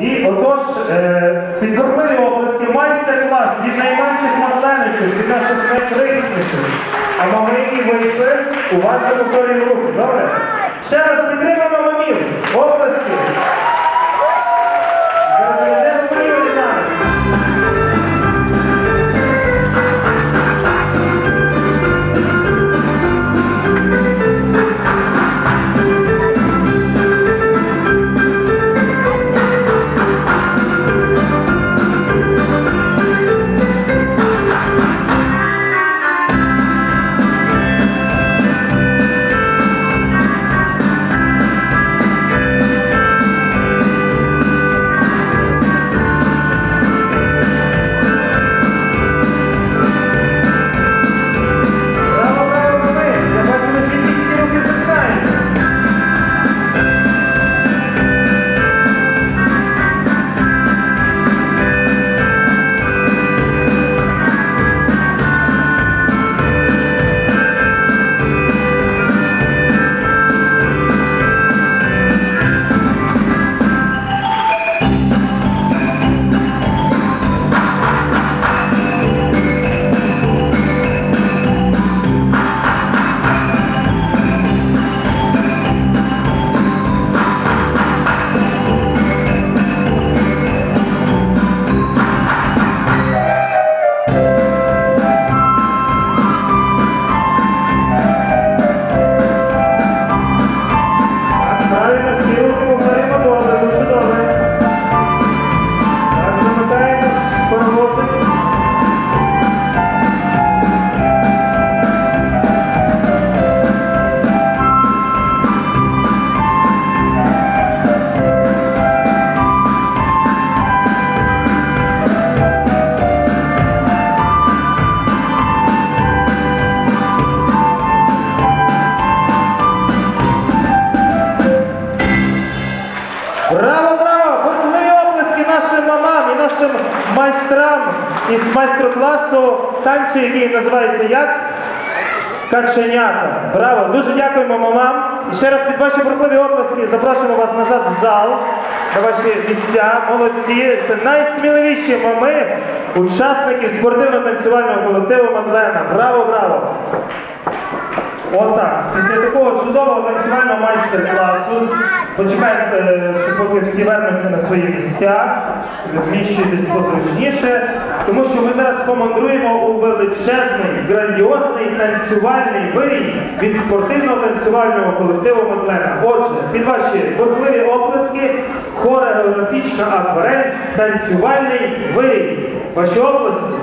І отож, е, підверхливі області майстер-клас від найменших мадленичів, від наших найкритніших. А мами, які вийшли, уважно в руки. Добре? Ще раз підтримаємо мамів. Області. Deus. Браво, браво! Бурхливі оплески нашим мамам і нашим майстрам із майстер-класу танцю, який називається як? Каченята. Браво! Дуже дякуємо мамам. І ще раз під ваші бурхливі оплески запрошуємо вас назад в зал, на ваші місця. Молодці. Це найсміливіші мами, учасників спортивно-танцювального колективу Мадлена. Браво, браво! Отак. Після такого чудового танцювального майстер-класу почекайте, е, що поки всі вернуться на свої місця, вміщуйтесь позручніше, тому що ми зараз помандруємо у величезний, грандіозний танцювальний вирій від спортивного танцювального колективу Мадлена. Отже, під ваші бурхливі оплески, хореографічна акварель, танцювальний вирій. Ваші оплески.